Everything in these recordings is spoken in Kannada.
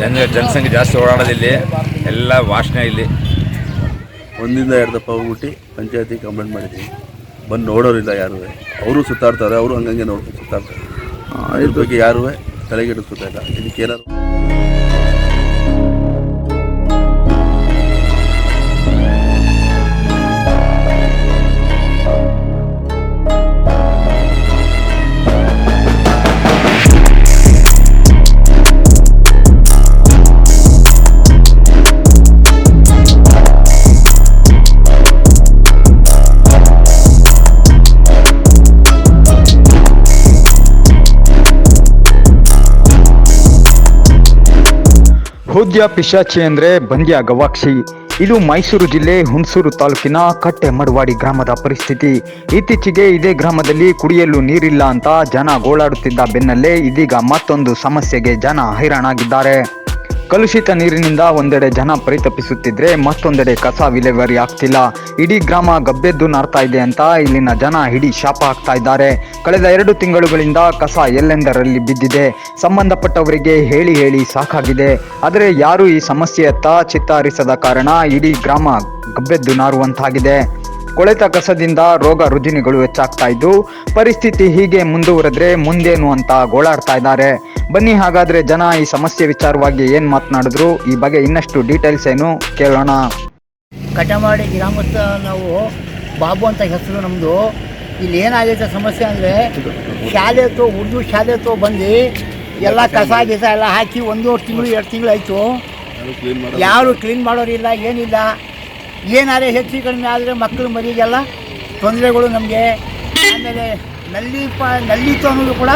ಜನ ಜನಸಂಖ್ಯೆ ಜಾಸ್ತಿ ಓಡಾಡೋದಿಲ್ಲಿ ಎಲ್ಲ ವಾಸನೆ ಇಲ್ಲಿ. ಒಂದಿಂದ ಎರಡು ದಪ್ಪ ಹೋಗ್ಬಿಟ್ಟು ಪಂಚಾಯತಿ ಕಂಪ್ಲೇಂಟ್ ಮಾಡಿದ್ವಿ ಬಂದು ನೋಡೋರಿಲ್ಲ ಯಾರು. ಅವರು ಸುತ್ತಾಡ್ತಾರೆ, ಅವರು ಹಂಗಂಗೆ ನೋಡ್ಕೊಂಡು ಸುತ್ತಾಡ್ತಾರೆ. ಇದ್ರ ಬಗ್ಗೆ ಯಾರೂ ತಲೆಗೆಡಿಸ್ಕೊತಾ ಇಲ್ಲ. ಇದಕ್ಕೆ ಹೂದ್ಯ ಪಿಶಾಚಿ ಅಂದ್ರೆ ಬಂದ್ಯ ಗವಾಕ್ಷಿ. ಇದು ಮೈಸೂರು ಜಿಲ್ಲೆ ಹುಣಸೂರು ತಾಲೂಕಿನ ಕಟ್ಟೆ ಮಡವಾಡಿ ಗ್ರಾಮದ ಪರಿಸ್ಥಿತಿ. ಇತ್ತೀಚೆಗೆ ಇದೇ ಗ್ರಾಮದಲ್ಲಿ ಕುಡಿಯಲು ನೀರಿಲ್ಲ ಅಂತ ಜನ ಗೋಳಾಡುತ್ತಿದ್ದ ಬೆನ್ನಲ್ಲೇ ಇದೀಗ ಮತ್ತೊಂದು ಸಮಸ್ಯೆಗೆ ಜನ ಹೈರಾಣಾಗಿದ್ದಾರೆ. ಕಲುಷಿತ ನೀರಿನಿಂದ ಒಂದೆಡೆ ಜನ ಪರಿತಪಿಸುತ್ತಿದ್ರೆ ಮತ್ತೊಂದೆಡೆ ಕಸ ವಿಲೇವಾರಿ ಆಗ್ತಿಲ್ಲ. ಇಡೀ ಗ್ರಾಮ ಗಬ್ಬೆದ್ದು ನಾರ್ತಾ ಇದೆ ಅಂತ ಇಲ್ಲಿನ ಜನ ಇಡೀ ಶಾಪ ಹಾಕ್ತಾ ಇದ್ದಾರೆ. ಕಳೆದ ಎರಡು ತಿಂಗಳುಗಳಿಂದ ಕಸ ಎಲ್ಲೆಂದರಲ್ಲಿ ಬಿದ್ದಿದೆ. ಸಂಬಂಧಪಟ್ಟವರಿಗೆ ಹೇಳಿ ಹೇಳಿ ಸಾಕಾಗಿದೆ. ಆದರೆ ಯಾರು ಈ ಸಮಸ್ಯೆಯತ್ತ ಚಿತ್ತ ಹರಿಸದ ಕಾರಣ ಇಡೀ ಗ್ರಾಮ ಗಬ್ಬೆದ್ದು ನಾರುವಂತಾಗಿದೆ. ಕೊಳೆತ ಕಸದಿಂದ ರೋಗ ರುಜಿನಗಳು ಹೆಚ್ಚಾಗ್ತಾ ಇದ್ದು, ಪರಿಸ್ಥಿತಿ ಹೀಗೆ ಮುಂದುವರೆದ್ರೆ ಮುಂದೇನು ಅಂತ ಗೋಳಾಡ್ತಾ ಇದ್ದಾರೆ. ಬನ್ನಿ ಹಾಗಾದ್ರೆ ಜನ ಈ ಸಮಸ್ಯೆ ವಿಚಾರವಾಗಿ ಏನ್ ಮಾತನಾಡಿದ್ರು, ಈ ಬಗ್ಗೆ ಇನ್ನಷ್ಟು ಡೀಟೇಲ್ಸ್ ಏನು ಕೇಳೋಣ. ಕಟಮಾಡಿ ಗ್ರಾಮಸ್ಥ ನಾವು ಬಾಬು ಅಂತ ಹೆಸರು ನಮ್ಮದು ಇಲ್ಲಿ ಏನಾಗೈತೆ ಸಮಸ್ಯೆ ಅಂದರೆ, ಶಾಲೆ ತೋ ಉರ್ದು ಶಾಲೆ ತೋ ಬಂದು ಎಲ್ಲ ಕಸ ಗಿಸ ಎಲ್ಲ ಹಾಕಿ ಒಂದೂವರೆ ತಿಂಗಳು, ಎರಡು ತಿಂಗಳು ಆಯಿತು. ಯಾರು ಕ್ಲೀನ್ ಮಾಡೋರಿಲ್ಲ, ಏನಿಲ್ಲ. ಏನಾದ್ರೆ ಹೆಚ್ಚು ಕಡಿಮೆ ಆದರೆ ಮಕ್ಕಳು ಮರಿಗೆಲ್ಲ ತೊಂದರೆಗಳು ನಮಗೆ. ಆಮೇಲೆ ನಲ್ಲಿ ಪ ನಲ್ಲಿತ್ತು ಅನ್ನೋದು ಕೂಡ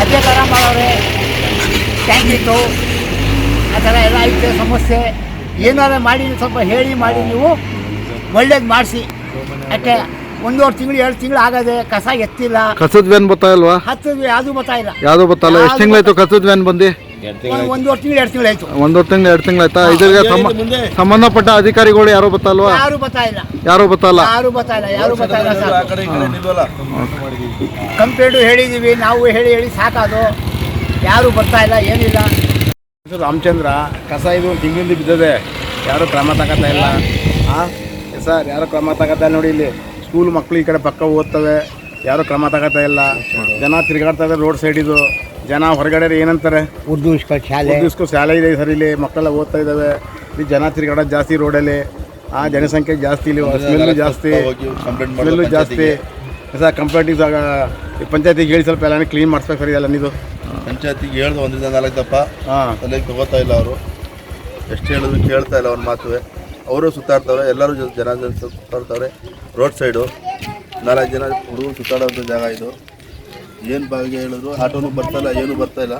ಅದೇ ಥರ ಮಾಡೋರೆ. ಟ್ಯಾಂಕಿತ್ತು ಆ ಥರ ಎಲ್ಲ ಐತೆ ಸಮಸ್ಯೆ. ಏನಾರ ಮಾಡಿ ಸ್ವಲ್ಪ ಹೇಳಿ ಮಾಡಿ ನೀವು. ಒಳ್ಳೇದು ಮಾಡಿಸಿ. ಯಾಕೆ ಒಂದೂವರೆ ತಿಂಗಳು ಎರಡು ತಿಂಗಳು ಆಗದೆ ಕಸ ಎತ್ತಿಲ್ಲ. ಕಸದ ವ್ಯಾನ್ ಬರ್ತಾ ಇಲ್ವಾ? ಹತ್ತು ಯಾವುದು ಇಲ್ಲ. ಯಾವುದು ಗೊತ್ತಲ್ಲ ಎಷ್ಟು ತಿಂಗಳಾಯ್ತು ಕಸದ ವ್ಯಾನ್ ಬಂದು? ಒಂದೂವರೆ ತಿಂಗಳು ಎರಡು ತಿಂಗಳು ಆಯ್ತು. ಒಂದೂವರೆ ತಿಂಗಳು ಎರಡು ತಿಂಗಳಾಯ್ತಾ ಇದ್ರಿಗೆ ಸಂಬ ಸಂಬಂಧಪಟ್ಟ ಅಧಿಕಾರಿಗಳು ಯಾರು ಬತ್ತಲ್ವಾ ಯಾರು ಬರ್ತಾಯಿಲ್ಲ ಯಾರು ಬತ್ತಲ್ಲ ಯಾರು ಬರ್ತಾಯಿಲ್ಲ ಯಾರು ಬರ್ತಾಯಿಲ್ಲ ಆ ಸರ್ ಕಂಪ್ಲೇಂಟು ಹೇಳಿದ್ದೀವಿ ನಾವು ಹೇಳಿ ಹೇಳಿ ಸಾಕಾದು. ಯಾರು ಬರ್ತಾ ಇಲ್ಲ ಏನಿಲ್ಲ. ರಾಮಚಂದ್ರ ಕಸ ಇದು ತಿಂಗಳಿಂದ ಬಿದ್ದದೆ. ಯಾರು ಕ್ರಮ ತಗೋತಾ ಇಲ್ಲ. ಹಾಂ ಸರ್ ಯಾರು ಕ್ರಮ ತಗೋತಾ ಇಲ್ಲ ನೋಡಿ ಇಲ್ಲಿ. ಸ್ಕೂಲ್ ಮಕ್ಕಳು ಈ ಕಡೆ ಪಕ್ಕ ಓದ್ತವೆ. ಯಾರು ಕ್ರಮ ತಗೋತಾ ಇಲ್ಲ. ಜನ ತಿರುಗಾಡ್ತವೆ ರೋಡ್ ಸೈಡ್ ಇದು. ಜನ ಹೊರಗಡೆ ಏನಂತಾರೆ? ಉರ್ದು ಶಾಲೆ. ಉರ್ದು ಶಾಲೆ ಇದೆ ಸರ್ ಇಲ್ಲಿ ಮಕ್ಕಳೆಲ್ಲ ಓದ್ತಾ ಇದ್ದಾವೆ ಇಲ್ಲಿ ಜನ ತಿರುಗಾಡೋದು ಜಾಸ್ತಿ ರೋಡಲ್ಲಿ ಆ ಜನಸಂಖ್ಯೆ ಜಾಸ್ತಿ ಇಲ್ಲಿ ಸ್ಮೆಲ್ಲು ಜಾಸ್ತಿ. ಕಂಪ್ಲೇಂಟ್ ಸ್ಮೆಲ್ಲು ಜಾಸ್ತಿ. ಸರ್ ಕಂಪ್ಲೇಂಟಿಗೆ ಪಂಚಾಯತಿಗೆ ಹೇಳಿ ಸ್ವಲ್ಪ ಎಲ್ಲ ಕ್ಲೀನ್ ಮಾಡಿಸ್ಬೇಕು ಸರ್ ಇದೆಲ್ಲ ನೀವು ಪಂಚಾಯತಿಗೆ ಹೇಳ್ದು ಒಂದರಿಂದ ನಾಲ್ಕು ದಪ್ಪ. ಹಾಂ. ತಲೆಗೆ ತಗೋತಾ ಇಲ್ಲ ಅವರು. ಎಷ್ಟು ಹೇಳಿದ್ರು ಕೇಳ್ತಾ ಇಲ್ಲ ಅವ್ರ ಮಾತುವೆ. ಅವರು ಸುತ್ತಾಡ್ತವ್ರೆ ಎಲ್ಲರೂ ಜನ ಸುತ್ತಾಡ್ತವ್ರೆ. ರೋಡ್ ಸೈಡು ನಾಲ್ಕು ಜನ ಹುಡುಗರು ಸುತ್ತಾಡೋಂಥ ಜಾಗ ಇದು. ಏನು ಭಾಗ್ಯ ಹೇಳಿದ್ರು? ಆಟೋನು ಬರ್ತಾ ಇಲ್ಲ ಏನು ಬರ್ತಾ ಇಲ್ಲ.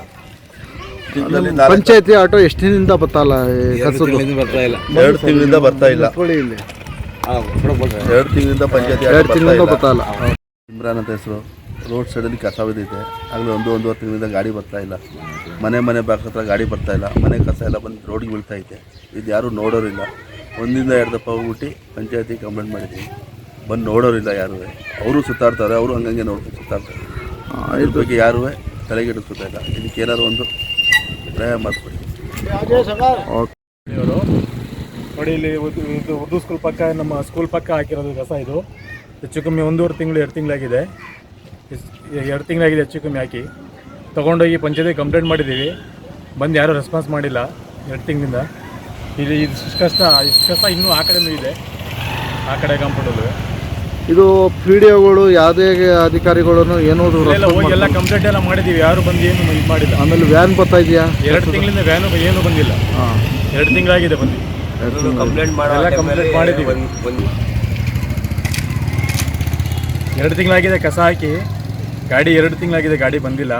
ಪಂಚಾಯತಿ ಆಟೋ ಎಷ್ಟು ದಿನದಿಂದ ಬರ್ತಲ್ಲ ಬರ್ತಾ ಇಲ್ಲ. ಎರಡು ತಿಂಗಳಿಂದ ಬರ್ತಾ ಇಲ್ಲ. ನೋಡಿ ಇಲ್ಲಿ. ಎರಡು ತಿಂಗಳಿಂದ ಪಂಚಾಯತಿ ಎರಡು ತಿಂಗಳಿಂದ ಬತ್ತಲ್ಲ ಇಮ್ರಾನ್ ಅಂತ ಹೆಸರು. ರೋಡ್ ಸೈಡಲ್ಲಿ ಕಸ ಬಿದ್ದೈತೆ ಆಗಲೇ ಒಂದು ಒಂದೂವರೆ ತಿಂಗಳಿಂದ ಗಾಡಿ ಬರ್ತಾ ಇಲ್ಲ. ಮನೆ ಮನೆ ಬಾಕ್ ಹತ್ರ ಗಾಡಿ ಬರ್ತಾ ಇಲ್ಲ. ಮನೆ ಕಸ ಎಲ್ಲ ಬಂದು ರೋಡಿಗೆ ಬೀಳ್ತಾ ಐತೆ ಇದು ಯಾರೂ ನೋಡೋರಿಲ್ಲ. ಒಂದಿಂದ ಎರಡು ದಪ್ಪ ಹೋಗ್ಬಿಟ್ಟು ಪಂಚಾಯತಿ ಕಂಪ್ಲೇಂಟ್ ಮಾಡಿದ್ವಿ. ಬಂದು ನೋಡೋರಿಲ್ಲ ಯಾರು. ಅವರು ಸುತ್ತಾಡ್ತಾರೆ ಅವರು ಹಂಗಂಗೆ ನೋಡ್ತಾರೆ ಸುತ್ತಾಡ್ತಾರೆ. ಇದ್ರ ಬಗ್ಗೆ ಯಾರು ತಲೆಗೆಡಿಸ್ಕೊತಾ ಇಲ್ಲ. ಇದಕ್ಕೆ ಏನಾದ್ರು ಒಂದು ಪ್ರಯ ಮಾಡಿಕೊಡಿ ಇವರು ನೋಡಿ ಇಲ್ಲಿ ಉರ್ದು ಇದು ಉರ್ದು ಸ್ಕೂಲ್ ಪಕ್ಕ ನಮ್ಮ ಸ್ಕೂಲ್ ಪಕ್ಕ ಹಾಕಿರೋದು ಕಸ ಇದು. ಹೆಚ್ಚು ಕಮ್ಮಿ ಒಂದೂವರೆ ತಿಂಗಳು ಎರಡು ತಿಂಗಳಾಗಿದೆ. ಎರಡು ತಿಂಗಳಾಗಿದೆ ಹೆಚ್ಚು ಕಮ್ಮಿ ಹಾಕಿ. ತೊಗೊಂಡೋಗಿ ಪಂಚಾಯತಿ ಕಂಪ್ಲೇಂಟ್ ಮಾಡಿದ್ದೀವಿ. ಬಂದು ಯಾರೂ ರೆಸ್ಪಾನ್ಸ್ ಮಾಡಿಲ್ಲ ಎರಡು ತಿಂಗಳಿಂದ. ಇಲ್ಲಿ ಇದು ಇಷ್ಟು ಕಷ್ಟ ಇಷ್ಟು ಕಷ್ಟ ಇನ್ನೂ ಆ ಕಡೆನೂ ಇದೆ. ಆ ಕಡೆ ಕಾಂಪೌಂಡಲ್ಲೂ ಇದು ಪಿ ಡಿ ಒಗಳು ಯಾವುದೇ ಅಧಿಕಾರಿಗಳನ್ನು ಏನೋ ಎಲ್ಲ ಕಂಪ್ಲೇಂಟ್ ಎಲ್ಲ ಮಾಡಿದ್ದೀವಿ. ಯಾರು ಬಂದು ಏನು ಇದು ಮಾಡಿಲ್ಲ. ಆಮೇಲೆ ವ್ಯಾನ್ ಬರ್ತಾ ಇದೆಯಾ? ಎರಡು ತಿಂಗಳಿಂದ ವ್ಯಾನು ಏನು ಬಂದಿಲ್ಲ. ಹಾಂ. ಎರಡು ತಿಂಗಳಾಗಿದೆ ಬಂದು ಕಂಪ್ಲೇಂಟ್ ಎಲ್ಲ ಕಂಪ್ಲೇಂಟ್ ಮಾಡಿದ್ದೀವಿ. ಎರಡು ತಿಂಗಳಾಗಿದೆ ಕಸ ಹಾಕಿ. ಗಾಡಿ ಎರಡು ತಿಂಗಳಾಗಿದೆ ಗಾಡಿ ಬಂದಿಲ್ಲ.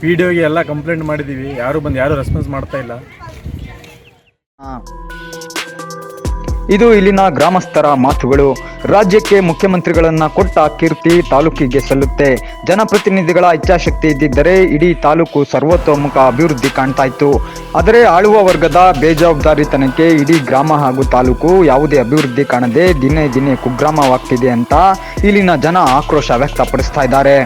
ಪಿ ಡಿ ಒಗೆ ಎಲ್ಲ ಕಂಪ್ಲೇಂಟ್ ಮಾಡಿದ್ದೀವಿ. ಯಾರು ಬಂದು ಯಾರು ರೆಸ್ಪಾನ್ಸ್ ಮಾಡ್ತಾ ಇಲ್ಲ. ಇದು ಇಲ್ಲಿನ ಗ್ರಾಮಸ್ಥರ ಮಾತುಗಳು. ರಾಜ್ಯಕ್ಕೆ ಮುಖ್ಯಮಂತ್ರಿಗಳನ್ನ ಕೊಟ್ಟ ಕೀರ್ತಿ ತಾಲೂಕಿಗೆ ಸಲ್ಲುತ್ತೆ. ಜನಪ್ರತಿನಿಧಿಗಳ ಇಚ್ಛಾಶಕ್ತಿ ಇದ್ದಿದ್ದರೆ ಇಡೀ ತಾಲೂಕು ಸರ್ವತೋಮುಖ ಅಭಿವೃದ್ಧಿ ಕಾಣ್ತಾ ಇತ್ತು ಆದರೆ ಆಳುವ ವರ್ಗದ ಬೇಜವಾಬ್ದಾರಿತನಕ್ಕೆ ಇಡೀ ಗ್ರಾಮ ಹಾಗೂ ತಾಲೂಕು ಯಾವುದೇ ಅಭಿವೃದ್ಧಿ ಕಾಣದೆ ದಿನೇ ದಿನೇ ಕುಗ್ರಾಮವಾಗ್ತಿದೆ ಅಂತ ಇಲ್ಲಿನ ಜನ ಆಕ್ರೋಶ ವ್ಯಕ್ತಪಡಿಸ್ತಾ ಇದ್ದಾರೆ.